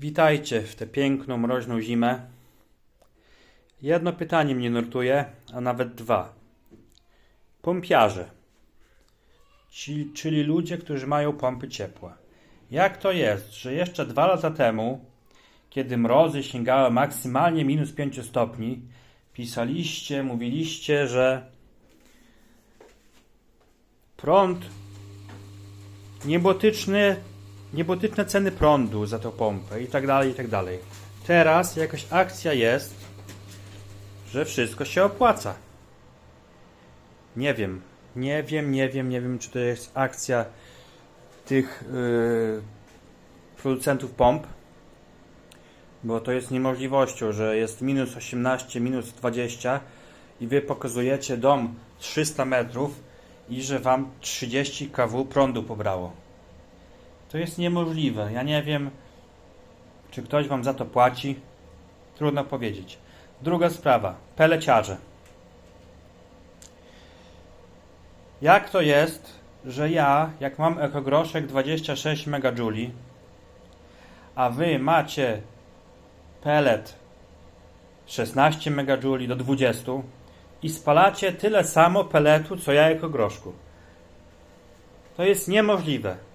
Witajcie w tę piękną, mroźną zimę. Jedno pytanie mnie nurtuje, a nawet dwa. Pompiarze, ci, czyli ludzie, którzy mają pompy ciepła. Jak to jest, że jeszcze dwa lata temu, kiedy mrozy sięgały maksymalnie minus 5 stopni, pisaliście, mówiliście, że prąd niebotyczny niebotyczne ceny prądu za tą pompę i tak dalej, i tak dalej. Teraz jakaś akcja jest, że wszystko się opłaca. Nie wiem, nie wiem, nie wiem, nie wiem, czy to jest akcja tych yy, producentów pomp, bo to jest niemożliwością, że jest minus 18, minus 20 i wy pokazujecie dom 300 metrów i że wam 30 kW prądu pobrało. To jest niemożliwe. Ja nie wiem, czy ktoś wam za to płaci. Trudno powiedzieć. Druga sprawa. Peleciarze. Jak to jest, że ja, jak mam ekogroszek 26 MJ, a wy macie pelet 16 MJ do 20 i spalacie tyle samo peletu, co ja ekogroszku. To jest niemożliwe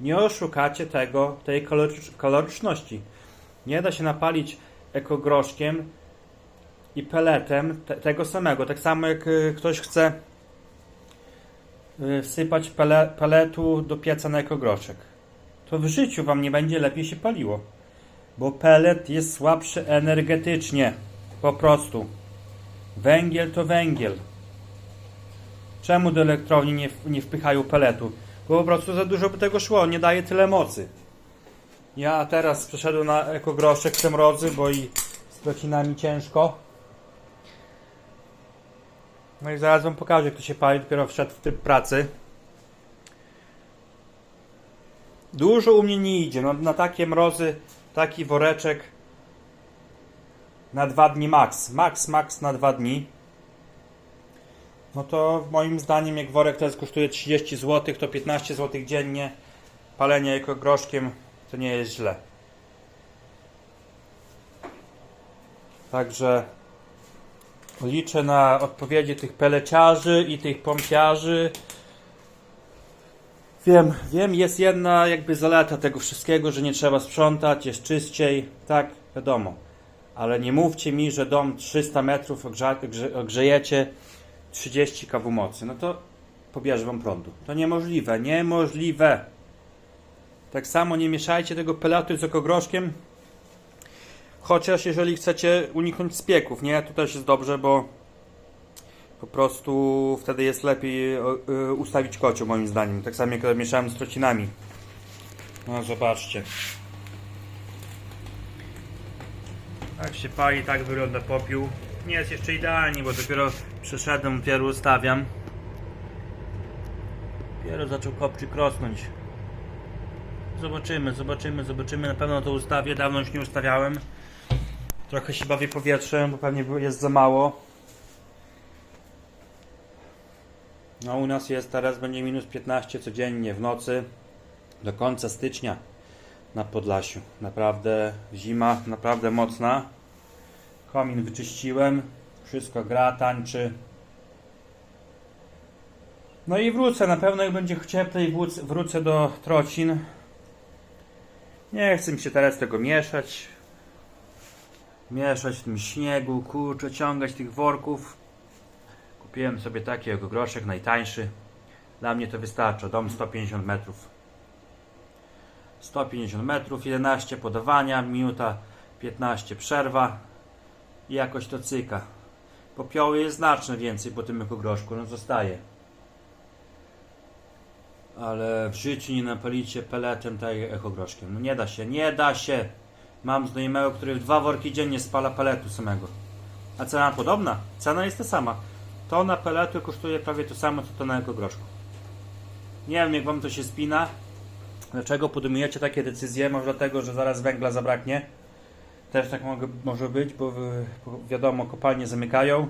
nie oszukacie tego, tej kalorycz- kaloryczności. Nie da się napalić ekogroszkiem i peletem te, tego samego. Tak samo jak y, ktoś chce y, wsypać pele, peletu do pieca na ekogroszek. To w życiu wam nie będzie lepiej się paliło. Bo pelet jest słabszy energetycznie. Po prostu. Węgiel to węgiel. Czemu do elektrowni nie, nie wpychają peletu? Bo po prostu za dużo by tego szło, nie daje tyle mocy. Ja teraz przeszedłem na ekogroszek w te mrozy, bo i z procinami ciężko. No i zaraz wam pokażę, jak to się pali, dopiero wszedł w tryb pracy. Dużo u mnie nie idzie, no, na takie mrozy, taki woreczek na dwa dni max. Max, max na dwa dni. No to moim zdaniem, jak worek teraz kosztuje 30 zł, to 15 zł dziennie. Palenie jako groszkiem to nie jest źle. Także liczę na odpowiedzi tych peleciarzy i tych pompiarzy. Wiem, wiem, jest jedna jakby zaleta tego wszystkiego, że nie trzeba sprzątać, jest czyściej, tak, wiadomo. Ale nie mówcie mi, że dom 300 metrów ogrzejecie 30 kW mocy, no to pobierze wam prądu. To niemożliwe, niemożliwe. Tak samo nie mieszajcie tego pelatu z okogroszkiem. Chociaż jeżeli chcecie uniknąć spieków, nie? To też jest dobrze, bo po prostu wtedy jest lepiej y, ustawić kocioł moim zdaniem. Tak samo jak mieszałem z trocinami. No zobaczcie. Tak się pali, tak wygląda popiół. Nie jest jeszcze idealnie, bo dopiero przeszedłem, dopiero ustawiam. Dopiero zaczął kopczyk rosnąć. Zobaczymy, zobaczymy, zobaczymy. Na pewno to ustawię. Dawno już nie ustawiałem. Trochę się bawię powietrzem, bo pewnie jest za mało. No u nas jest teraz będzie minus 15 codziennie w nocy do końca stycznia na Podlasiu. Naprawdę zima, naprawdę mocna. Komin wyczyściłem, wszystko gra, tańczy. No i wrócę, na pewno jak będzie cieplej wrócę, do trocin. Nie chcę mi się teraz tego mieszać. Mieszać w tym śniegu, kurczę, ciągać tych worków. Kupiłem sobie taki jako groszek, najtańszy. Dla mnie to wystarcza, dom 150 metrów. 150 metrów, 11 podawania, minuta 15 przerwa i jakoś to cyka. Popioły jest znacznie więcej po tym ekogroszku, no zostaje. Ale w życiu nie napalicie peletem tak jak ekogroszkiem. No nie da się, nie da się. Mam znajomego, który dwa worki dziennie spala peletu samego. A cena podobna? Cena jest ta sama. Tona peletu kosztuje prawie to samo, co to na ekogroszku. Nie wiem, jak wam to się spina. Dlaczego podejmujecie takie decyzje? Może dlatego, że zaraz węgla zabraknie. Też tak mogę, może być, bo, wiadomo, kopalnie zamykają.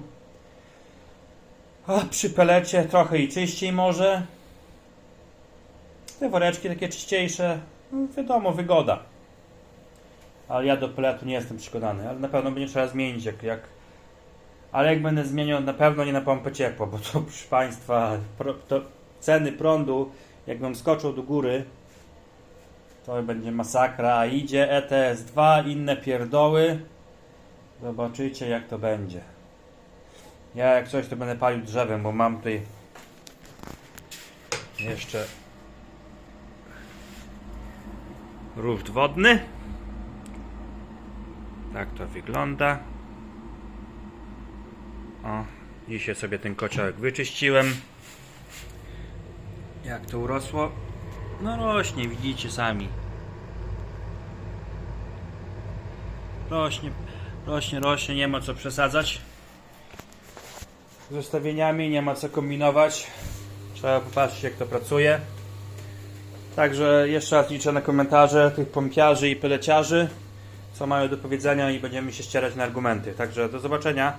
A przy pelecie trochę i czyściej może. Te woreczki takie czyściejsze. No, wiadomo, wygoda. Ale ja do peletu nie jestem przekonany, ale na pewno będzie trzeba zmienić jak, jak ale jak będę zmieniał, na pewno nie na pompę ciepła, bo to proszę Państwa, pro, to ceny prądu, jakbym skoczył do góry, to będzie masakra, a idzie ETS2, inne pierdoły. Zobaczycie jak to będzie. Ja jak coś to będę palił drzewem, bo mam tutaj jeszcze ruft wodny. Tak to wygląda. O, dzisiaj sobie ten kociołek wyczyściłem. Jak to urosło? No rośnie, widzicie sami. Rośnie, rośnie, rośnie, nie ma co przesadzać. Z ustawieniami nie ma co kombinować. Trzeba popatrzeć jak to pracuje. Także jeszcze raz liczę na komentarze tych pompiarzy i peleciarzy, co mają do powiedzenia i będziemy się ścierać na argumenty. Także do zobaczenia.